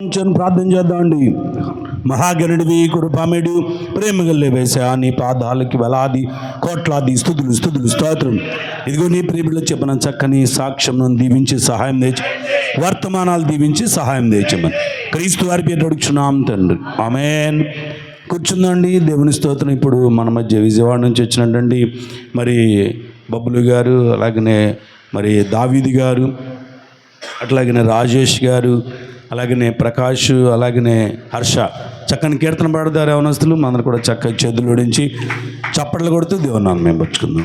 ప్రార్థన చేద్దామండి. మహాగణుడివి కృపామేడు ప్రేమగల్లే వేసా నీ పాదాలకి వేలాది కోట్లాది స్థుతులు స్థుతులు స్తోత్రం. ఇదిగో నీ ప్రేమిలో చెప్పిన చక్కని సాక్ష్యం దీవించి సహాయం తెచ్చు వర్తమానాలు దీవించి సహాయం తెచ్చమని క్రీస్తు వారి పేరు అడుగుచున్నాం తండ్రి. ఆమెన్. కూర్చుందండి. దేవుని స్తోత్రం ఇప్పుడు మన మధ్య విజయవాడ నుంచి వచ్చినట్టండి మరి బబ్బులు గారు అలాగనే మరి దావీది గారు అట్లాగనే రాజేష్ గారు అలాగనే ప్రకాష్ అలాగనే హర్ష. చక్కని కీర్తన పాడతారు యవనస్తులు. మనందరూ కూడా చక్కగా చేతులు ఓడించి చప్పట్లు కొడుతూ దేవునాన్ని మేము పరుచుకుందాం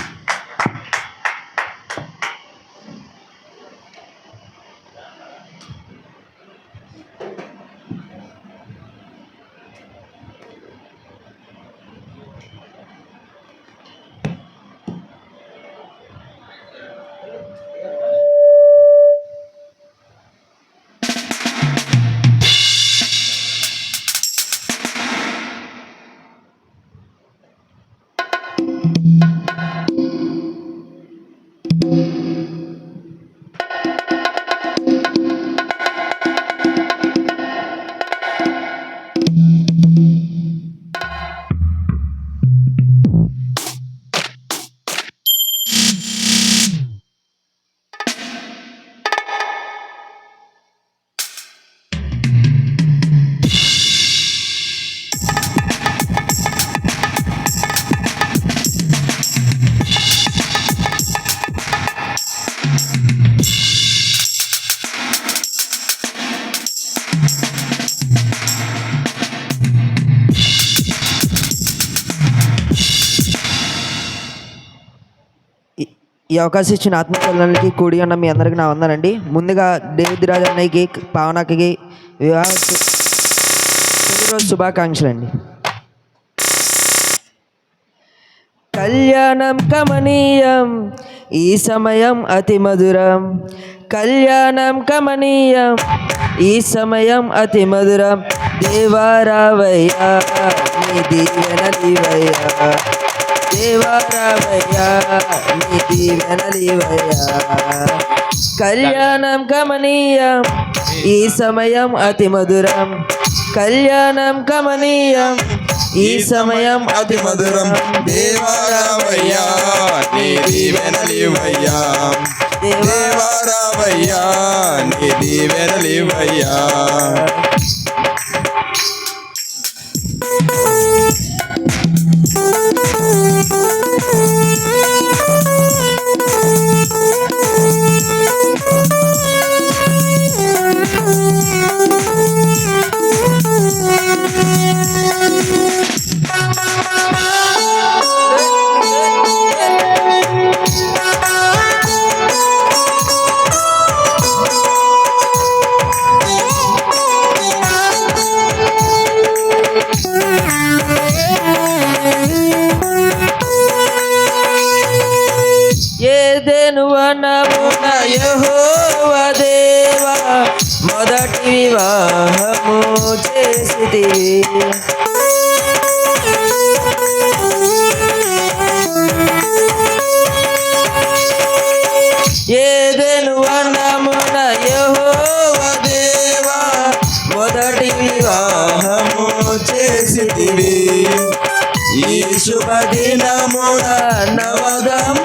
ఈ- అవకాశం ఇచ్చిన ఆత్మపిల్లలకి కూడి ఉన్న మీ అందరికీ నా వందనండి. ముందుగా దేవిద్రాజ్ రాజు అన్నయ్యకి పావనకి వివాహ రోజు శుభాకాంక్షలు అండి కళ్యాణం కమనీయం ఈ సమయం అతి మధురం. కళ్యాణం కమనీయం ఈ సమయం అతి మధురం. దేవారావయ్యా నీ దీవెనలివయ్యా దేవారావయ్యా నీ దీవెనలివయ్యా కళ్యాణం గమనీయం ఈ సమయం అతి మధురం. కళ్యాణం గమనీయం ఈ సమయం అతి మధురం. దేవారావయ్యా నీ దీవెనలివయ్యా దేవారావయ్యా నీ దీవెనలివయ్యా వనమున యెహోవా దేవా మొదటి వివాహము చేసి ఏదేను వనమున యెహోవా దేవా మొదటి వివాహము చేసి ఈ శుభ దినమున నవగము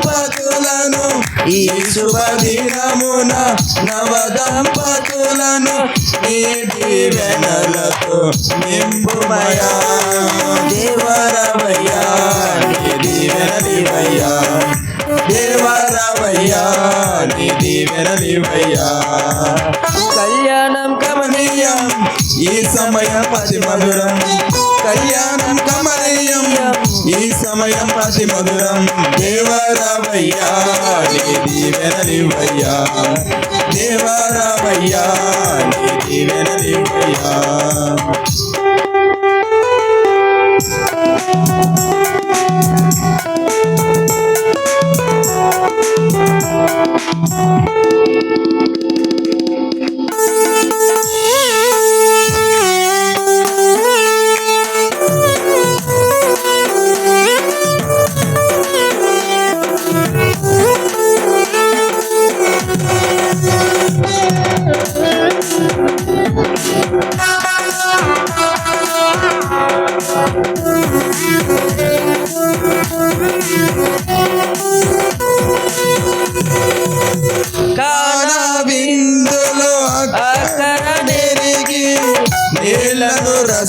దంపతులను ఈ శుభదినమున నవదంపతులను నీ దీవెనలతో నింపుమయా. దేవరవయ్యా నీ దీవెనలివయ్యా దేవరవయ్యా నీ దీవెనలివయ్యా కళ్యాణం కమనీయం ఈ సమయం పతి మధురం. కళ్యాణం కమనీయం ఈ సమయం పతి మధురం. దేవరావయ్యా నీ దీవెనలివయ్యా దేవరావయ్యా నీ దీవెనలివయ్యా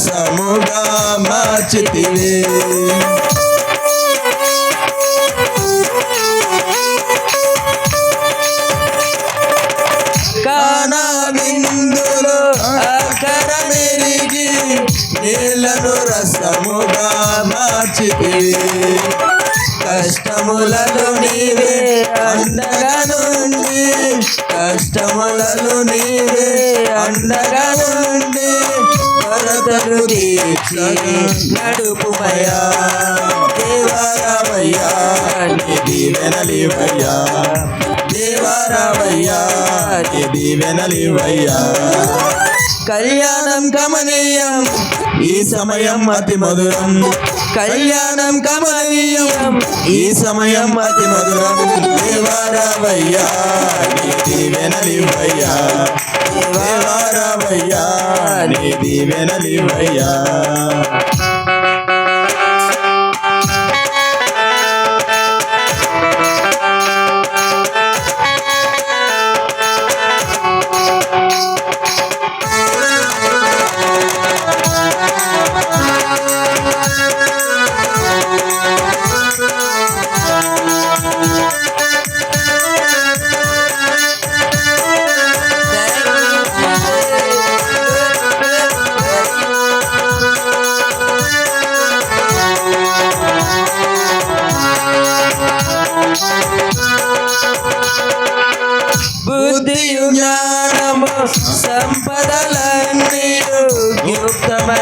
రసముగా మార్చితివి కానా విందులో ఆకర మెరిగి నీళ్ళను రసముగా మార్చితివి కష్టములలో నీవే అండగా నుండి కష్టములలో నీవే అండగా నుండి. కొరతలు తీర్చి నడుపుమయ్యా దేవారామయ్యా దీవెనలివయ్యా దేవారామయ్యా దీవెనలివయ్యా కళ్యాణం గమనీయం ఈ సమయం అతి మధురం. కళ్యాణం కమనీయం ఈ సమయం అతి మధురం దేవారామయ్యా నీ దీవెనలివయ్యా దేవారామయ్యా దీవెనలివయ్యా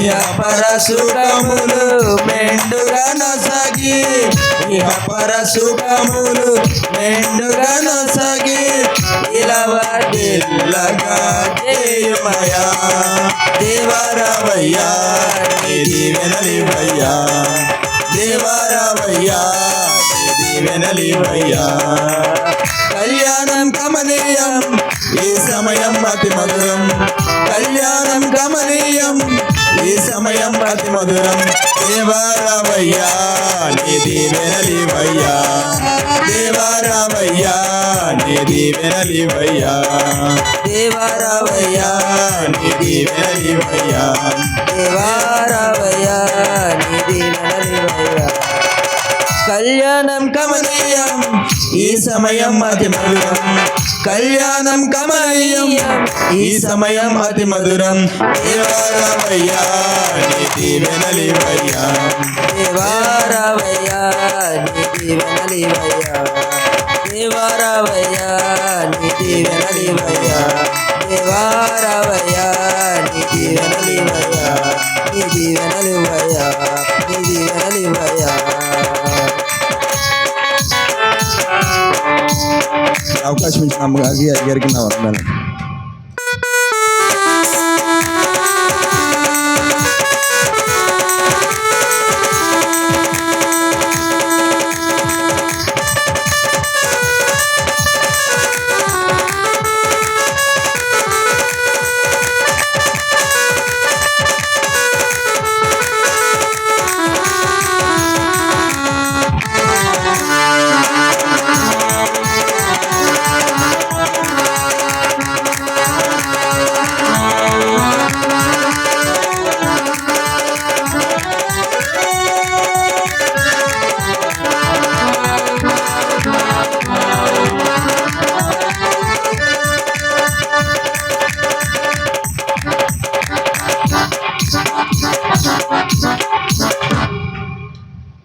ఇహ పరసుఖములు మెండుగా నొసగి ఇహ పరసుఖములు మెండుగా నొసగి ఇలవడిల్లగా చేయుమయా దేవరవయ్యా నీ దీవెనలివయ్యా దేవరవయ్యా నీ దీవెనలివయ్యా కళ్యాణం కమనీయం ఈ సమయం అతి మధురం. కళ్యాణం కమనీయం ఈ సమయం అతి మధురం. దేవారామయ్యా నీ దీవెనలివయ్యా దేవారామయ్యా నీ దీవెనలివయ్యా దేవారామయ్యా నీ దీవెనలివయ్యా దేవారావయ్యా నిధి నడలివయ్యా కళ్యాణం కమనీయం ఈ సమయం అతి మధురం కళ్యాణం కమనీయం ఈ సమయం అతి మధురం దేవారామయ్యా నీ దీవెనలివయ్యా దేవారావయ్యా నిధి నలివయ్యా దేవారావయ్యా నిధి నలివయ్యా దేవారావయ్యా నిధి నలివయ్యా నిధి నలివయ్యా నిధి నలివయ్యా అవకాశం ఇచ్చిన అమ్మగారికి గారికి నా వందనాలు.